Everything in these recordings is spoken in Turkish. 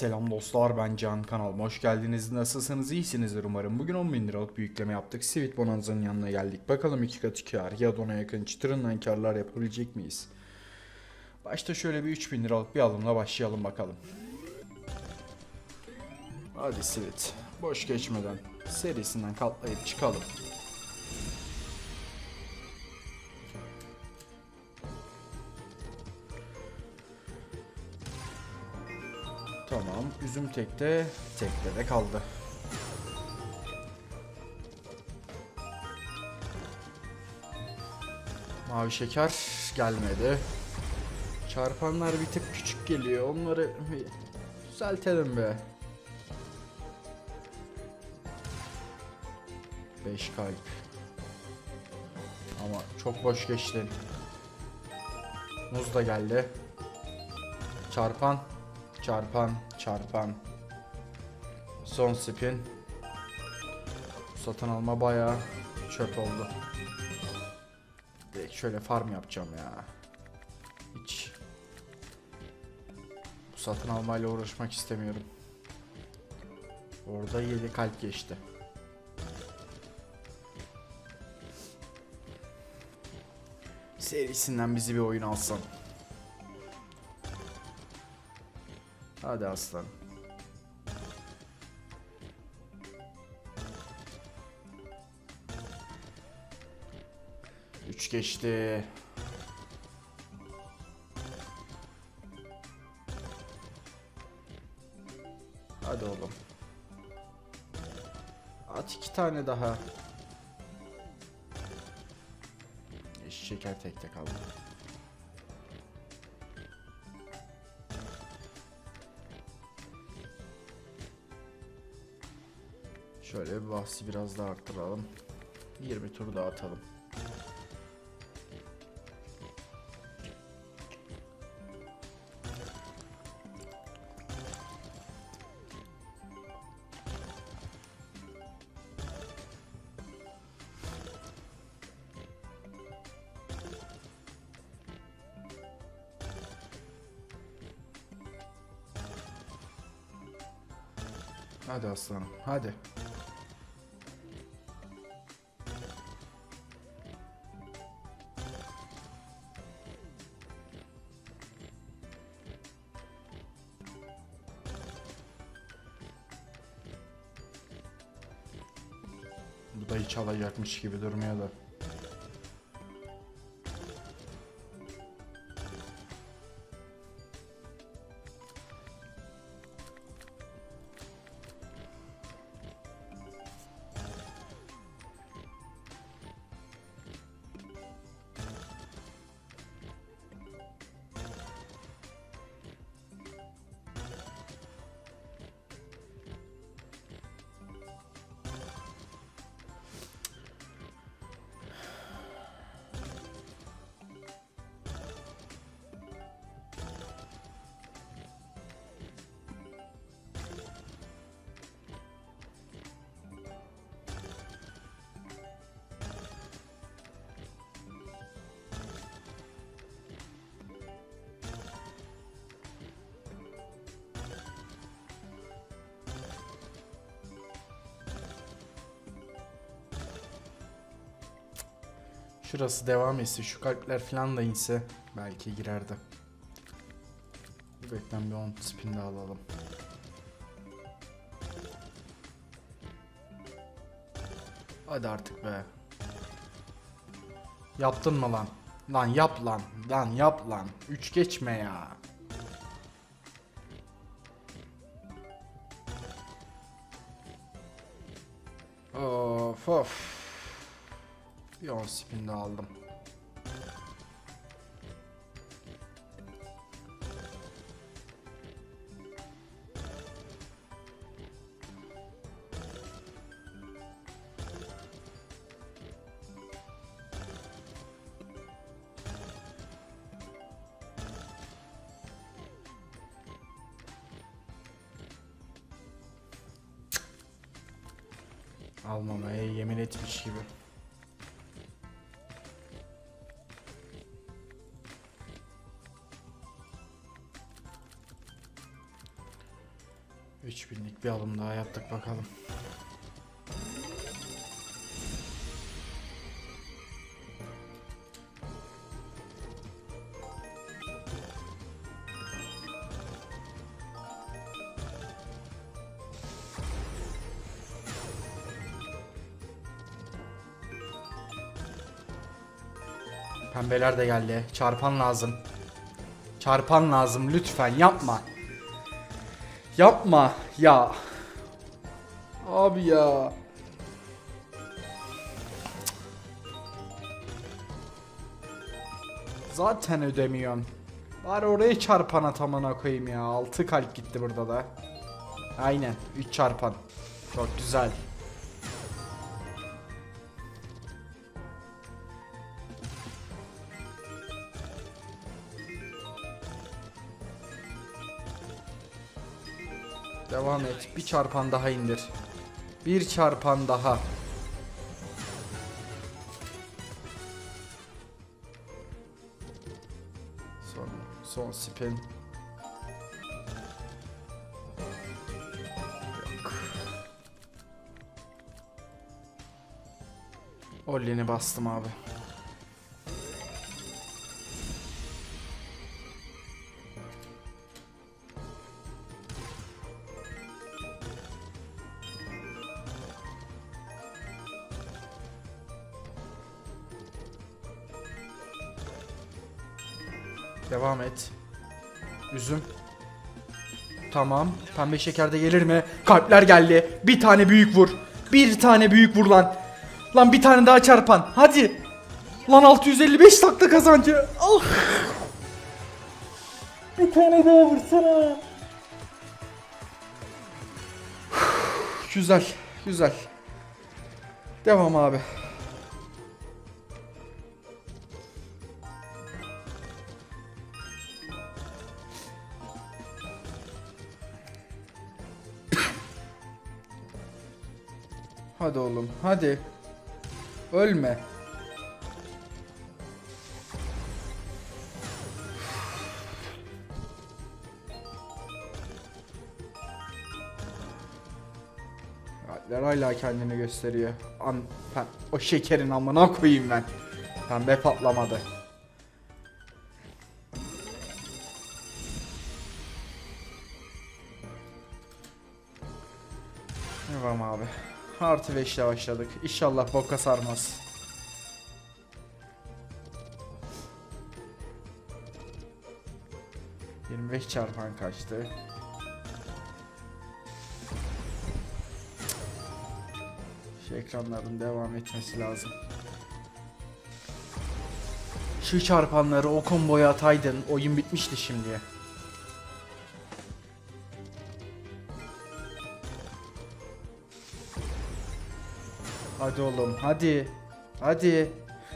Selam dostlar ben Can kanalıma hoş geldiniz. Nasılsınız iyisinizdir umarım. Bugün 10 bin liralık bir yükleme yaptık. Sweet Bonanza'nın yanına geldik. Bakalım iki katı kar ya da ona yakın çıtırından karlar yapabilecek miyiz? Başta şöyle bir 3 bin liralık bir alımla başlayalım bakalım. Hadi Sweet. Boş geçmeden serisinden katlayıp çıkalım. Tamam. Üzüm tekte, tekte de kaldı. Mavi şeker gelmedi. Çarpanlar bir tık küçük geliyor. Onları düzeltelim be. 5 kalp. Ama çok boş geçti. Muz da geldi. Çarpan Çarpan, çarpan. Son spin. Satın alma bayağı çöp oldu. Direkt şöyle farm yapacağım ya. Hiç. Bu satın almayla uğraşmak istemiyorum. Orada 7 kalp geçti. Serisinden bizi bir oyun alsan. Hadi aslan. Üç geçti. Hadi oğlum. At iki tane daha. Eş şeker tekte kaldı. Şöyle bir bahsi biraz daha arttıralım. 20 tur daha atalım. Hadi aslanım, hadi. Bu da hiç alacakmış gibi durmuyor da. Şurası devam etse, şu kalpler falan da inse belki girerdi. Beklen bir 10 spin daha alalım. Hadi artık be. Yaptın mı lan? Lan yap lan. Lan yap lan. 3 geçme ya. Of of. Bir 10 spin daha aldım. Almamaya yemin etmiş gibi. 3000'lik bir alım daha yaptık bakalım. Pembeler de geldi. Çarpan lazım. Çarpan lazım lütfen yapma. Yapma ya. Abi ya. Zaten ödemiyorsun. Bari oraya çarpan atamına koyayım ya. 6 kalp gitti burada da. Aynen 3 çarpan. Çok güzel. Devam et. Bir çarpan daha indir. Bir çarpan daha. Son, son spin. Ollini bastım abi. Devam et. Üzüm. Tamam. Pembe şeker de gelir mi? Kalpler geldi. Bir tane büyük vur. Bir tane büyük vur lan. Lan bir tane daha çarpan. Hadi. Lan 655 takla kazancı. Ah. Bir tane daha vursana. Güzel. Güzel. Devam abi. Hadi oğlum hadi. Ölme. Alpler hala kendini gösteriyor. An ben o şekerin amına koyayım ben. Pembe patlamadı. Artı 5 ile başladık. İnşallah boka sarmaz. Yirmi beş çarpan kaçtı. Şu ekranların devam etmesi lazım. Şu çarpanları o komboya ataydın oyun bitmişti şimdiye. Hadi oğlum hadi. Hadi.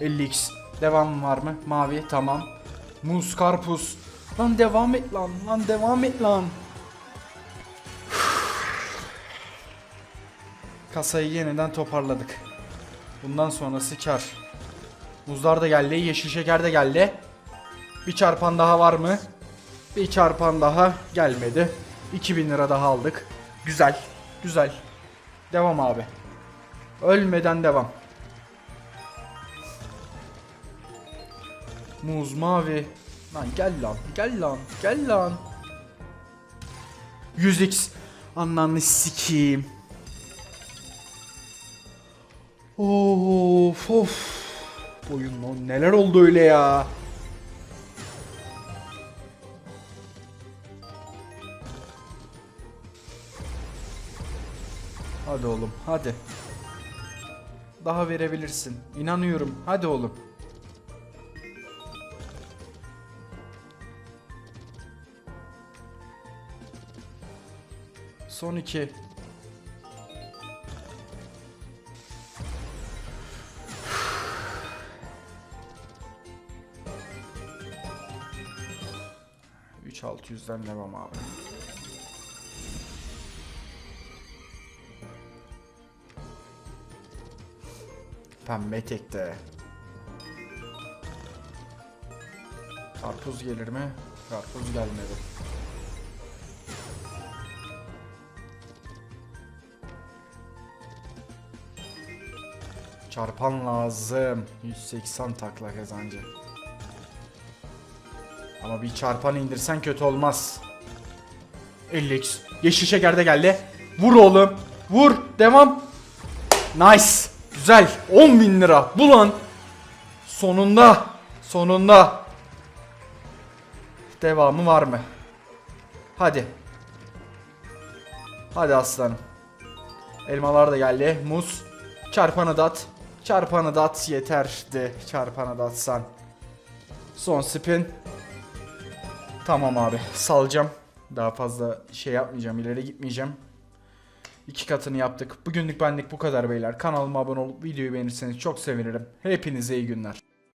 50x. Devam var mı? Mavi tamam. Muz karpuz. Lan devam et lan. Lan devam et lan. Kasayı yeniden toparladık. Bundan sonrası kar. Muzlar da geldi. Yeşil şeker de geldi. Bir çarpan daha var mı? Bir çarpan daha gelmedi. 2000 lira daha aldık. Güzel. Güzel. Devam abi. Ölmeden devam. Muz mavi. Lan gel lan. Gel lan. Gel lan. 100x. Ananı sikeyim. Of of. Oyun lan neler oldu öyle ya. Hadi oğlum hadi. Daha verebilirsin. İnanıyorum. Hadi oğlum. Son iki. Üç altı yüzden devam abi. Pembe etekte. Karpuz gelir mi? Karpuz gelmedi. Çarpan lazım. 180 takla kazancı. Ama bir çarpan indirsen kötü olmaz. 50 Yeşil şeker de geldi. Vur oğlum. Vur. Devam. Nice. Güzel. 10 bin lira. Bu lan. Sonunda. Sonunda. Devamı var mı? Hadi. Hadi aslanım. Elmalar da geldi. Muz. Çarpanı da. Çarpanı da yeterdi. Çarpanı da. Son spin. Tamam abi. Salacağım. Daha fazla şey yapmayacağım. ileri gitmeyeceğim. İki katını yaptık. Bugünlük benlik bu kadar beyler. Kanalıma abone olup videoyu beğenirseniz çok sevinirim. Hepinize iyi günler.